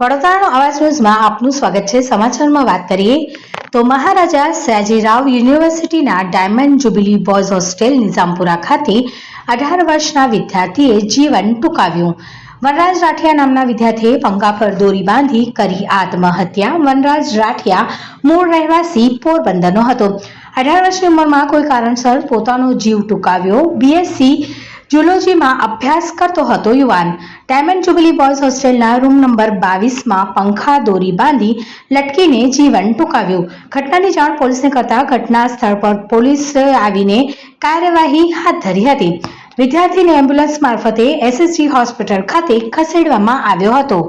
વડોદરાનો અવાજ ન્યૂઝમાં આપનું સ્વાગત છે. સમાચારમાં વાત કરીએ તો મહારાજા સયાજીરાવ યુનિવર્સિટીના diamond jubilee boys hostel Nizampura ખાતે અઢાર વર્ષના વિદ્યાર્થીએ જીવન ટૂંકાવ્યું. વનરાજ રાઠિયા નામના વિદ્યાર્થીએ પંખા પર દોરી બાંધી કરી આત્મહત્યા. વનરાજ રાઠિયા મૂળ રહેવાસી પોરબંદરનો હતો. અઢાર વર્ષની ઉંમરમાં કોઈ કારણસર પોતાનો જીવ ટૂંકાવ્યો. બીએસસી જુલોજીમાં અભ્યાસ કરતો હતો યુવાન. ડાયમંડ જુબલી બોયઝ હોસ્ટેલના રૂમ નંબર બાવીસમાં પંખા દોરી બાંધી લટકીને જીવન ટૂંકાવ્યું. ઘટનાની જાણ પોલીસને કરતા ઘટના સ્થળ પર પોલીસ આવીને કાર્યવાહી હાથ ધરી હતી. વિદ્યાર્થીને એમ્બ્યુલન્સ મારફતે એસએસજી હોસ્પિટલ ખાતે ખસેડવામાં આવ્યો હતો.